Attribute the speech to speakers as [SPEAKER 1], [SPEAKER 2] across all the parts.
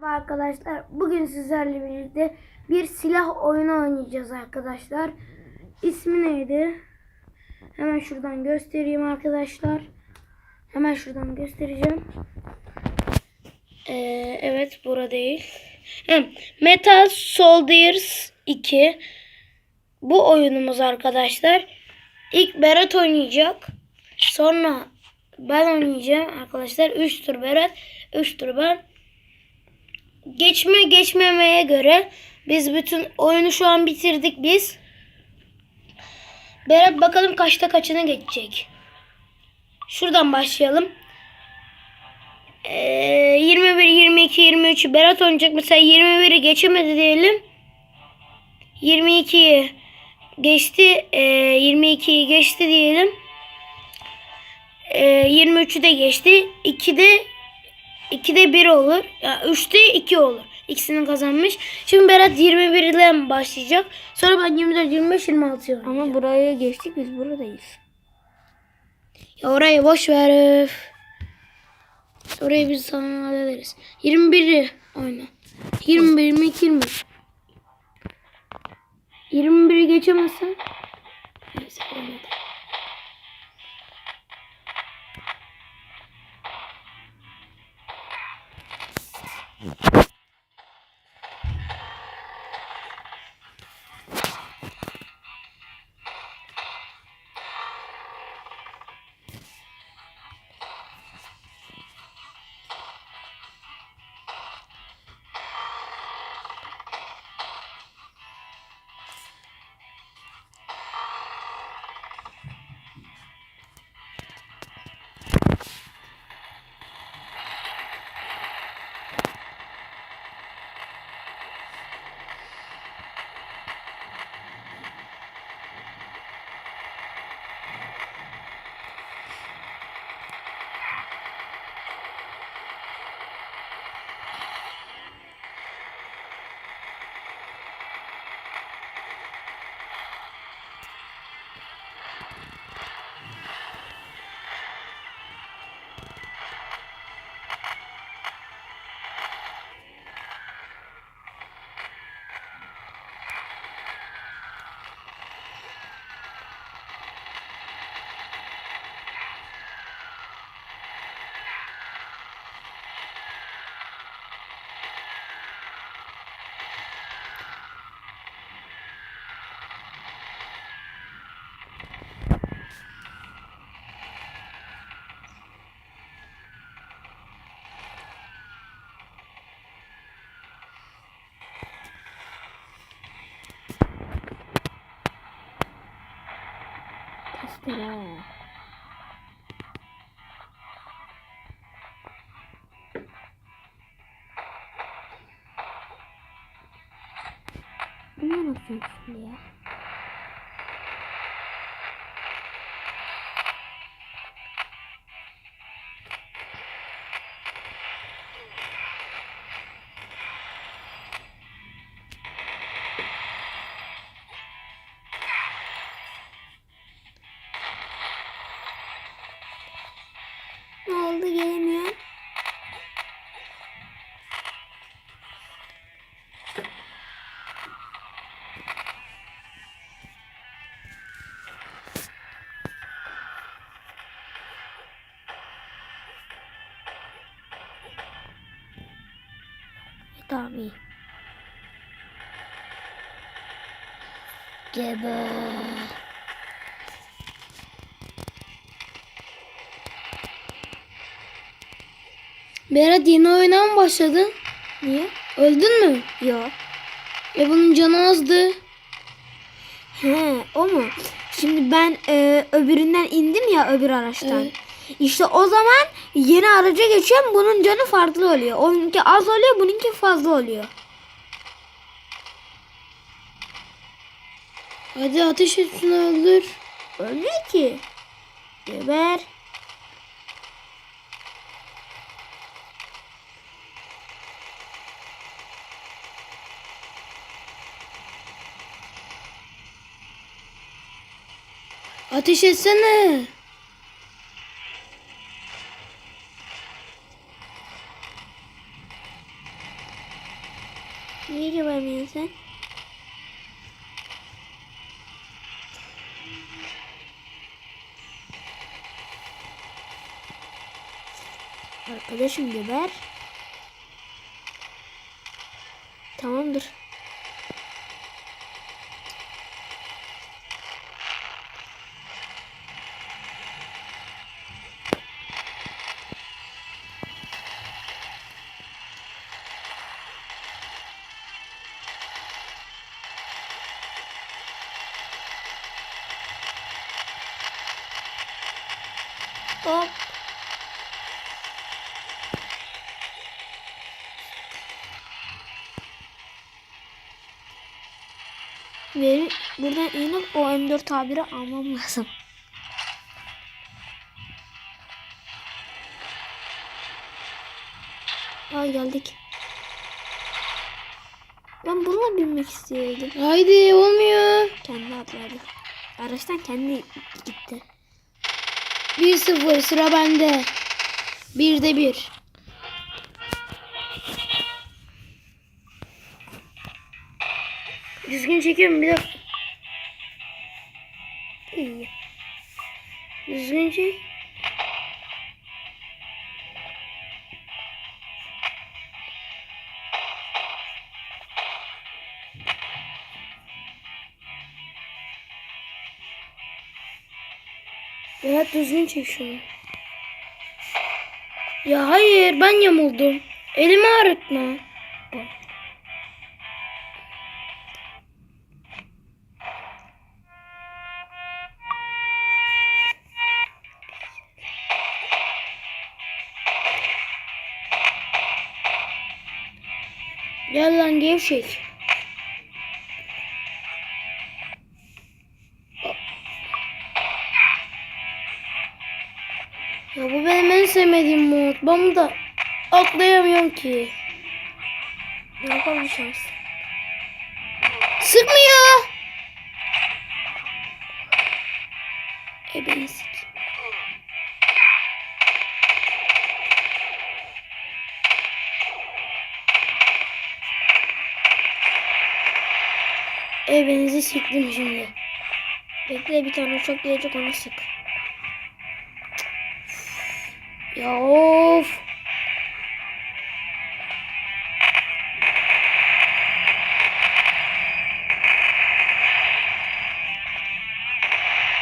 [SPEAKER 1] Merhaba arkadaşlar. Bugün sizlerle birlikte bir silah oyunu oynayacağız arkadaşlar. İsmi neydi? Hemen şuradan göstereyim arkadaşlar. Hemen şuradan göstereceğim. Ee, evet bura değil. Metal Soldiers 2. Bu oyunumuz arkadaşlar. İlk Berat oynayacak. Sonra ben oynayacağım arkadaşlar. 3 tur Berat, 3 tur ben. Geçme geçmemeye göre biz bütün oyunu şu an bitirdik biz. Berat bakalım kaçta kaçına geçecek. Şuradan başlayalım. Ee, 21, 22, 23 Berat oynayacak. Mesela 21'i geçemedi diyelim. 22'yi geçti. Ee, 22'yi geçti diyelim. Ee, 23'ü de geçti. 2'de 2'de 1 olur. Ya 3'te 2 olur. İkisini kazanmış. Şimdi Berat 21 ile başlayacak. Sonra ben 24, 25, 26 oynayacağım.
[SPEAKER 2] Ama buraya geçtik biz buradayız.
[SPEAKER 1] Ya orayı boş ver. öf. Orayı biz sonra hallederiz. 21'i oyna. 21, 22, 20. 21'i geçemezsen. Neyse olmadı.
[SPEAKER 2] Testere. Bu ne yapıyorsun şimdi? Tamam iyi.
[SPEAKER 1] Berat yeni oyuna mı başladın?
[SPEAKER 2] Niye?
[SPEAKER 1] Öldün mü?
[SPEAKER 2] Yok.
[SPEAKER 1] E bunun canı azdı.
[SPEAKER 2] He o mu? Şimdi ben e, öbüründen indim ya öbür araçtan.
[SPEAKER 1] Evet.
[SPEAKER 2] İşte o zaman yeni araca geçiyorum. Bunun canı farklı oluyor. Onunki az oluyor, bununki fazla oluyor.
[SPEAKER 1] Hadi ateş et şunu öldür.
[SPEAKER 2] Ölmüyor ki. Geber.
[SPEAKER 1] Ateş etsene.
[SPEAKER 2] Niye gebermiyorsun sen? Arkadaşım geber. Hop. Ve buradan inip o M4 tabiri almam lazım. Ay geldik. Ben bununla binmek istiyordum.
[SPEAKER 1] Haydi olmuyor.
[SPEAKER 2] Kendi atladı. Araçtan kendi gitti.
[SPEAKER 1] 1-0 sıra bende. 1'de 1. Düzgün çekiyorum bir dakika. İyi. Düzgün çek. Berat düzgün çek şunu. Ya hayır ben yamuldum. Elimi ağrıtma. Gel lan gevşek. Benim en sevmediğim mod. Ben da atlayamıyorum ki.
[SPEAKER 2] Ne yapalım şans.
[SPEAKER 1] Sıkmıyor. E beni sik. Evinizi siktim şimdi.
[SPEAKER 2] Bekle bir tane uçak gelecek onu sık.
[SPEAKER 1] Ya of.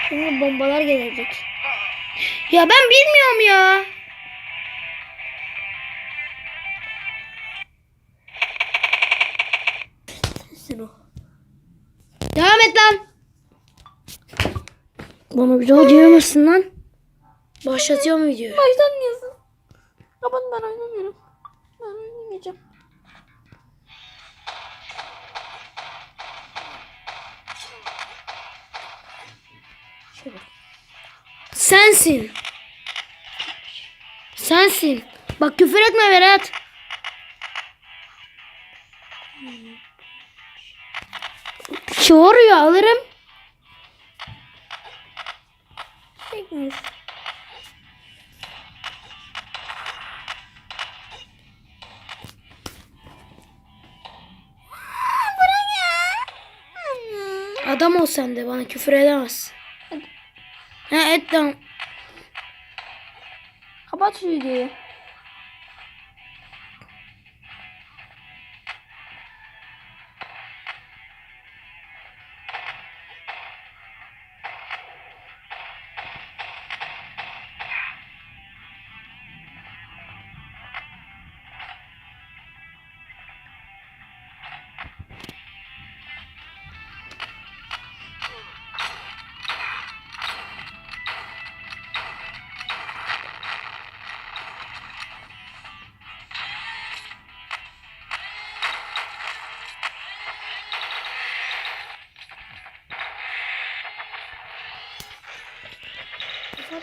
[SPEAKER 2] Şimdi bombalar gelecek.
[SPEAKER 1] Ya ben bilmiyorum ya. Devam et lan. Bana bir daha diyemezsin lan. Başlatıyorum videoyu.
[SPEAKER 2] Baştan Kapat ben oynamıyorum. Ben oynamayacağım.
[SPEAKER 1] Sensin. Sensin. Bak küfür etme Berat. Çağırıyor alırım. Sen de bana küfür edemez. Ha et lan.
[SPEAKER 2] Kapat şu videoyu.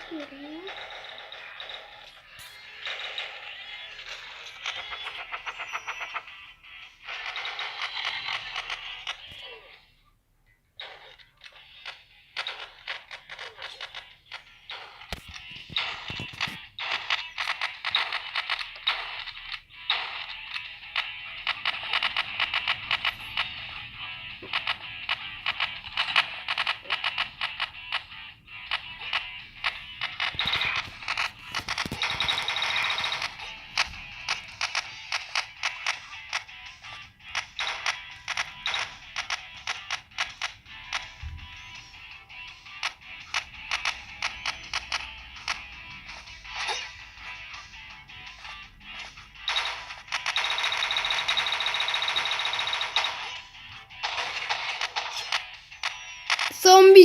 [SPEAKER 2] Kapatmıyorum ya.
[SPEAKER 1] bir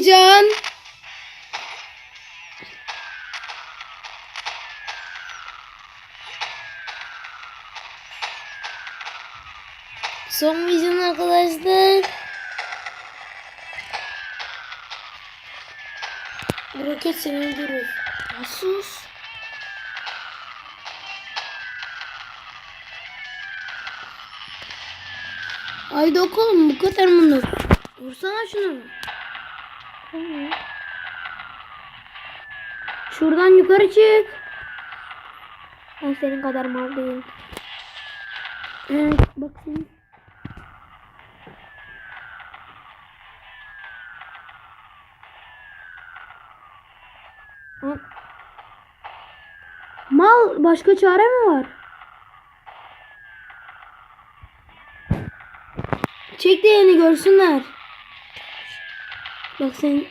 [SPEAKER 1] can. Son can arkadaşlar. Roket seni öldürür. Sus. Haydi oğlum bu kadar mı? Şuradan yukarı çık.
[SPEAKER 2] Ben senin kadar mal değilim.
[SPEAKER 1] Evet bak sen. Ha. Mal başka çare mi var? Çek de yeni görsünler. Bak sen.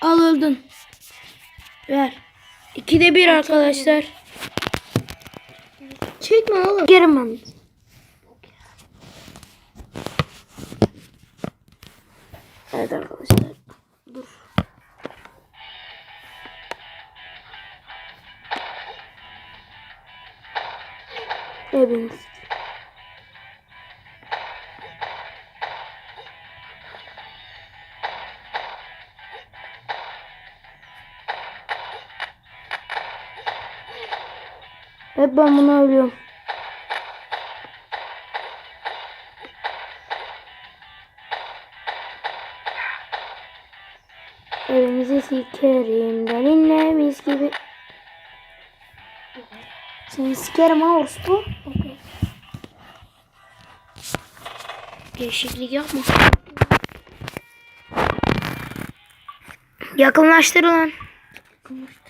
[SPEAKER 1] Al öldün. Ver. İkide bir arkadaşlar. Çekme oğlum. Gerim ben. Evet arkadaşlar. Dur. Hepiniz. Hep ben bunu ölüyorum. Evimizi sikerim seninle mis gibi. Seni sikerim ha orospu. Değişiklik yapma. Yakınlaştır lan. Bir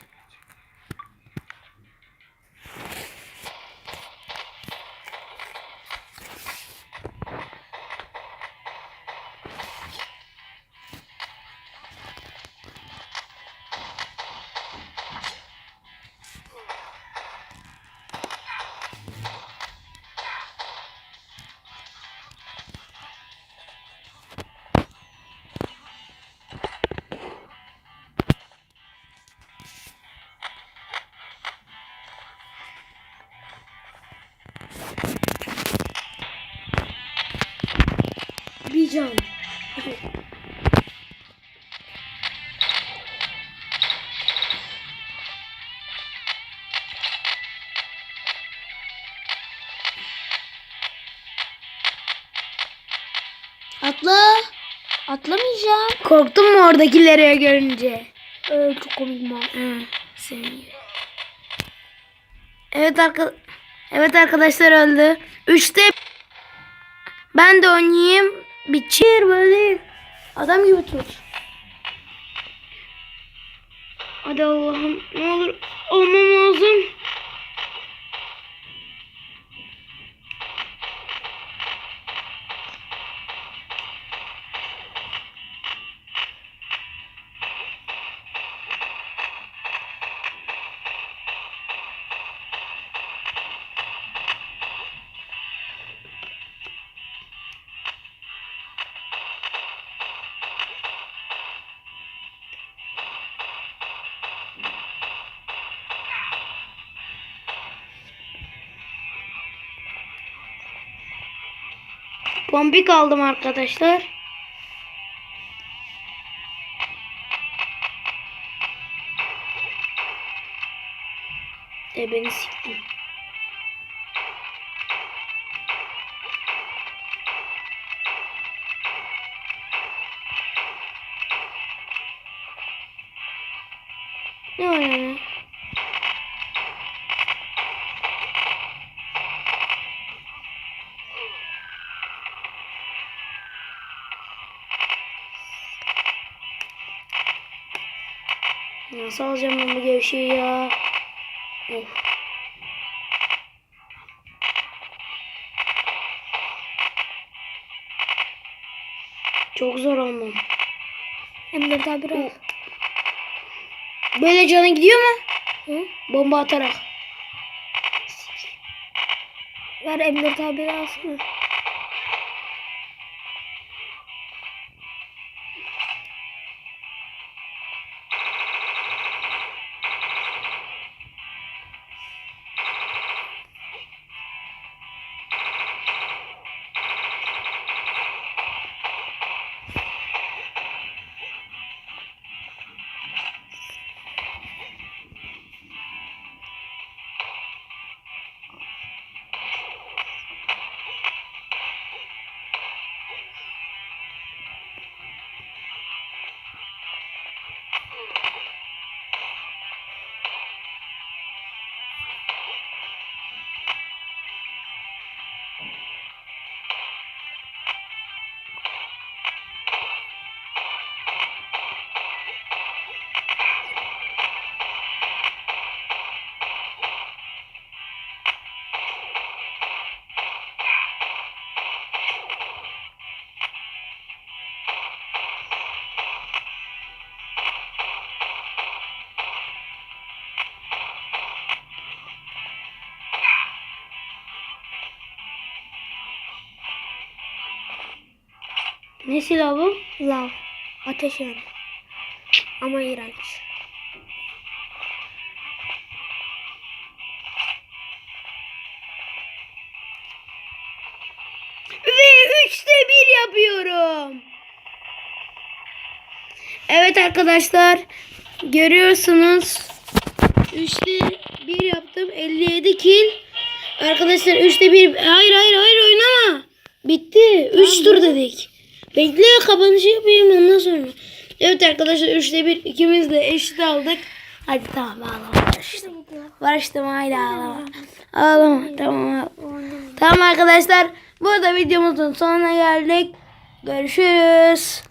[SPEAKER 1] Hadi.
[SPEAKER 2] Atla. Atlamayacağım.
[SPEAKER 1] Korktun mu oradakileri görünce?
[SPEAKER 2] Ee, çok komik mal.
[SPEAKER 1] Seni. Evet arka Evet arkadaşlar öldü. Üçte ben de oynayayım. Bir cheer böyle adam gibi tut. Hadi Allah'ım ne olur olmam lazım. Pompik aldım arkadaşlar. E beni siktim. Ne var yani? Nasıl alacağım ben bu gevşeyi ya? Of. Çok zor olmam.
[SPEAKER 2] Emre daha biraz.
[SPEAKER 1] Böyle canın gidiyor mu? Hı? Bomba atarak.
[SPEAKER 2] Ver Emre daha biraz. Hı.
[SPEAKER 1] Ne silah bu?
[SPEAKER 2] Lav. Ateş yani. Ama iğrenç.
[SPEAKER 1] Ve üçte bir yapıyorum. Evet arkadaşlar. Görüyorsunuz. Üçte bir yaptım. 57 kill. Arkadaşlar üçte bir. Hayır hayır hayır oynama. Bitti. Üç tur dedik. Bekle kapanışı yapayım ondan sonra. Evet arkadaşlar üçte bir ikimiz de eşit aldık. Hadi tamam ağlama barıştım. Barıştım haydi ağlama. Ağlama tamam ağlama. Tamam arkadaşlar. Burada videomuzun sonuna geldik. Görüşürüz.